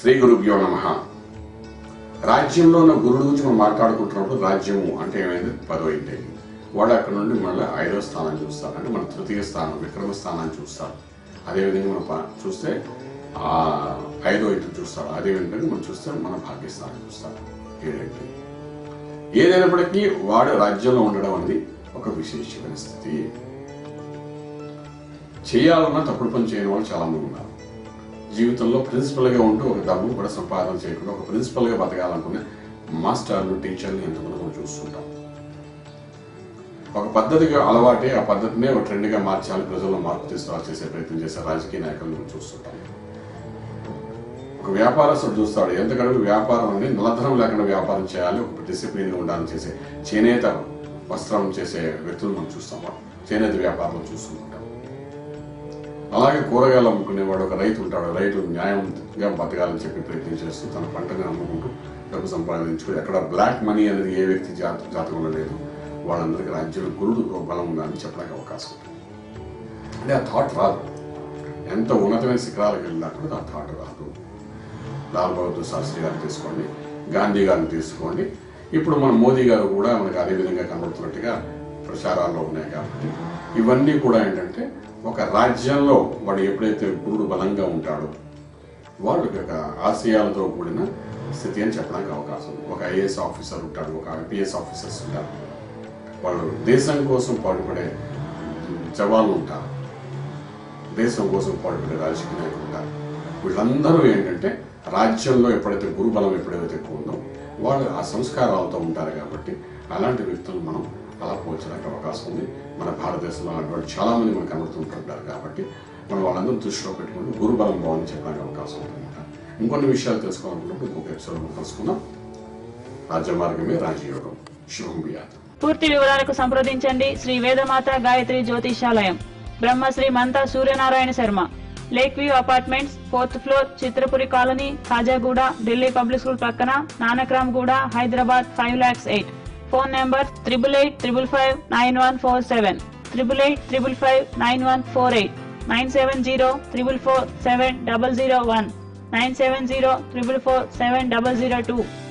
శ్రీ గురుభ్యో నమ. రాజ్యంలో ఉన్న గురుడు గురించి మనం మాట్లాడుకుంటున్నప్పుడు రాజ్యము అంటే ఏమైంది? పదో ఇంటి వాడు అక్కడ నుండి మళ్ళీ ఐదో స్థానం చూస్తారు అంటే మన తృతీయ స్థానం విక్రమ స్థానాన్ని చూస్తారు. అదేవిధంగా మనం చూస్తే ఆ ఐదో ఇంటి చూస్తారు. అదేవిధంగా మనం చూస్తే మన భాగ్యస్థానం చూస్తారు. ఏడింటి ఏదైనప్పటికీ వాడు రాజ్యంలో ఉండడం అనేది ఒక విశేషమైన స్థితి. చేయాలన్నా తప్పుడు పని చేయని వాళ్ళు చాలా మంది ఉన్నారు. జీవితంలో ప్రిన్సిపల్గా ఉంటూ ఒక డబ్బు కూడా సంపాదన చేయకుండా ఒక ప్రిన్సిపల్గా బతకాలనుకునే మాస్టర్లు టీచర్లు ఎంతమంది మనం చూస్తుంటాం. ఒక పద్ధతిగా అలవాటే ఆ పద్ధతినే ఒక ట్రెండ్గా మార్చాలి ప్రజల్లో మార్పు తీసుకురావాలి చేసే ప్రయత్నం చేసే రాజకీయ నాయకులను మనం చూస్తుంటాం. ఒక వ్యాపారస్తుడు చూస్తాడు. ఎంతకడుగు వ్యాపారం అనేది నల్లధనం లేకుండా వ్యాపారం చేయాలి ఒక డిసిప్లిన్గా ఉండాలని చేసే చేనేత వస్త్రం చేసే వ్యక్తులు మనం చూస్తాం. చేనేత వ్యాపారం చూస్తుంటాం. అలాగే కూరగాయలు అమ్ముకునేవాడు ఒక రైతు ఉంటాడు. రైతు న్యాయంగా బతకాలని చెప్పి ప్రయత్నం చేస్తూ తన పంటని అమ్ముకుంటూ డబ్బు సంపాదించుకుని అక్కడ బ్లాక్ మనీ అనేది ఏ వ్యక్తి జాత జాతకంలో లేదు. వాళ్ళందరికీ రాజ్యంలో గురుడు బలం ఉందని చెప్పడానికి అవకాశం ఉంది. అంటే ఆ థాట్ రాదు. ఎంత ఉన్నతమైన శిఖరాలకు వెళ్ళినా కూడా ఆ థాట్ రాదు. లాల్ బహదూర్ శాస్త్రి గారిని తీసుకోండి గాంధీ గారిని తీసుకోండి. ఇప్పుడు మన మోదీ గారు కూడా మనకు అదే విధంగా కనబడుతున్నట్టుగా ప్రచారాల్లో ఉన్నాయి కాబట్టి. ఇవన్నీ కూడా ఏంటంటే ఒక రాజ్యంలో వాడు ఎప్పుడైతే గురుడు బలంగా ఉంటాడో వాడు ఒక ఆశయాలతో కూడిన స్థితి అని చెప్పడానికి అవకాశం ఒక ఐఏఎస్ ఆఫీసర్ ఉంటాడు ఒక ఐపీఎస్ ఆఫీసర్స్ ఉంటారు. వాళ్ళు దేశం కోసం పాటుపడే జవాన్లు ఉంటారు. దేశం కోసం పాటుపడే రాజకీయ నాయకులు ఉంటారు. వీళ్ళందరూ ఏంటంటే రాజ్యంలో ఎప్పుడైతే గురుబలం ఎప్పుడైతే ఎక్కువ ఉందో వాళ్ళు ఆ సంస్కారాలతో ఉంటారు కాబట్టి అలాంటి వ్యక్తులు మనం అలా పోల్చడానికి అవకాశం ఉంది మన భారతదేశంలో అటువంటి వాళ్ళు చాలా మంది మనకు కనబడుతుంటుంటారు కాబట్టి మనం వాళ్ళందరూ దృష్టిలో పెట్టుకుంటూ గురుబలం బాగుంది చెప్పడానికి అవకాశం ఉంటుందన్నమాట ఇంకొన్ని విషయాలు తెలుసుకోవాలనుకున్నప్పుడు ఇంకొక ఎపిసోడ్ మనం తెలుసుకుందాం రాజ్య రాజయోగం శుభం బియాతం పూర్తి వివరాలకు సంప్రదించండి Sri Vedamata Gayatri Jyotishalayam. Brahmasri Mantha Suryanarayana Sharma. Lake view apartments fourth floor Chitrapuri colony Khajaguda Delhi public school పక్కన Nanakramguda Hyderabad five lakhs eight. phone number 888-555-9147, 888-555-9148, 970-444-7001, 970-444-7002.